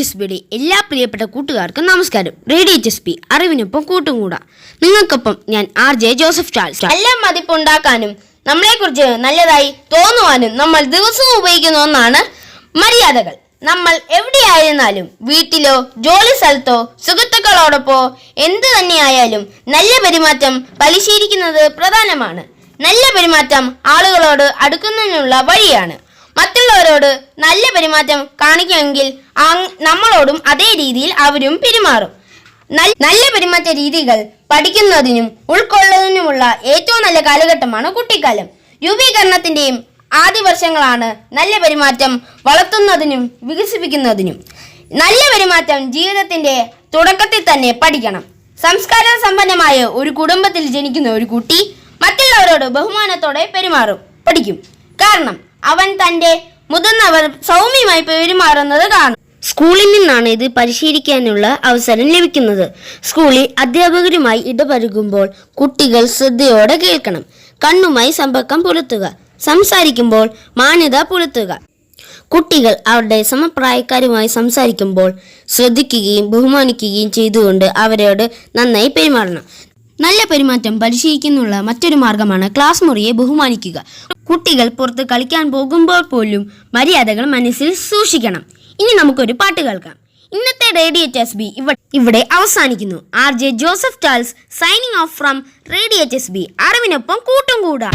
ബിയുടെ എല്ലാ പ്രിയപ്പെട്ട കൂട്ടുകാർക്കും നമസ്കാരം. റേഡിയോ എച്ച് എസ് പി അറിവിനൊപ്പം കൂട്ടും കൂടാ നിങ്ങൾക്കൊപ്പം ഞാൻ ആർ ജെ ജോസഫ് ചാൾസ് നല്ല മതിപ്പുണ്ടാക്കാനും നമ്മളെക്കുറിച്ച് നല്ലതായി തോന്നുവാനും നമ്മൾ ദിവസവും ഉപയോഗിക്കുന്ന ഒന്നാണ് മര്യാദകൾ. നമ്മൾ എവിടെയായിരുന്നാലും വീട്ടിലോ ജോലി സ്ഥലത്തോ സുഹൃത്തുക്കളോടൊപ്പോ എന്തു തന്നെയായാലും നല്ല പെരുമാറ്റം പരിശീലിക്കുന്നത് പ്രധാനമാണ്. നല്ല പെരുമാറ്റം ആളുകളോട് അടുക്കുന്നതിനുള്ള വഴിയാണ്. മറ്റുള്ളവരോട് നല്ല പെരുമാറ്റം കാണിക്കുമെങ്കിൽ നമ്മളോടും അതേ രീതിയിൽ അവരും പെരുമാറും. നല്ല പെരുമാറ്റ രീതികൾ പഠിക്കുന്നതിനും ഉൾക്കൊള്ളുന്നതിനുമുള്ള ഏറ്റവും നല്ല കാലഘട്ടമാണ് കുട്ടിക്കാലം. രൂപീകരണത്തിന്റെയും ആദ്യ വർഷങ്ങളാണ് നല്ല പെരുമാറ്റം വളർത്തുന്നതിനും വികസിപ്പിക്കുന്നതിനും. നല്ല പെരുമാറ്റം ജീവിതത്തിന്റെ തുടക്കത്തിൽ തന്നെ പഠിക്കണം. സംസ്കാര സമ്പന്നമായ ഒരു കുടുംബത്തിൽ ജനിക്കുന്ന ഒരു കുട്ടി മറ്റുള്ളവരോട് ബഹുമാനത്തോടെ പെരുമാറും പഠിക്കും. കാരണം അവൻ തന്റെ മുതിർന്നവർ സൗമ്യമായി പെരുമാറുന്നത് കാണും. സ്കൂളിൽ നിന്നാണ് ഇത് പരിശീലിക്കാനുള്ള അവസരം ലഭിക്കുന്നത്. സ്കൂളിൽ അധ്യാപകരുമായി ഇടപഴകുമ്പോൾ കുട്ടികൾ ശ്രദ്ധയോടെ കേൾക്കണം. കണ്ണുമായി സമ്പർക്കം പുലർത്തുക. സംസാരിക്കുമ്പോൾ മാന്യത പുലർത്തുക. കുട്ടികൾ അവരുടെ സമപ്രായക്കാരുമായി സംസാരിക്കുമ്പോൾ ശ്രദ്ധിക്കുകയും ബഹുമാനിക്കുകയും ചെയ്തുകൊണ്ട് അവരോട് നന്നായി പെരുമാറണം. നല്ല പെരുമാറ്റം പരിശീലിക്കുന്നുള്ള മറ്റൊരു മാർഗമാണ് ക്ലാസ് മുറിയെ ബഹുമാനിക്കുക. കുട്ടികൾ പുറത്ത് കളിക്കാൻ പോകുമ്പോൾ പോലും മര്യാദകൾ മനസ്സിൽ സൂക്ഷിക്കണം. ഇനി നമുക്കൊരു പാട്ട് കേൾക്കാം. ഇന്നത്തെ റേഡിയോ എസ് ബി ഇവിടെ അവസാനിക്കുന്നു. R J Joseph ടാൽസ് signing off from radio S B. അറിവിനൊപ്പം കൂട്ടും കൂടാ.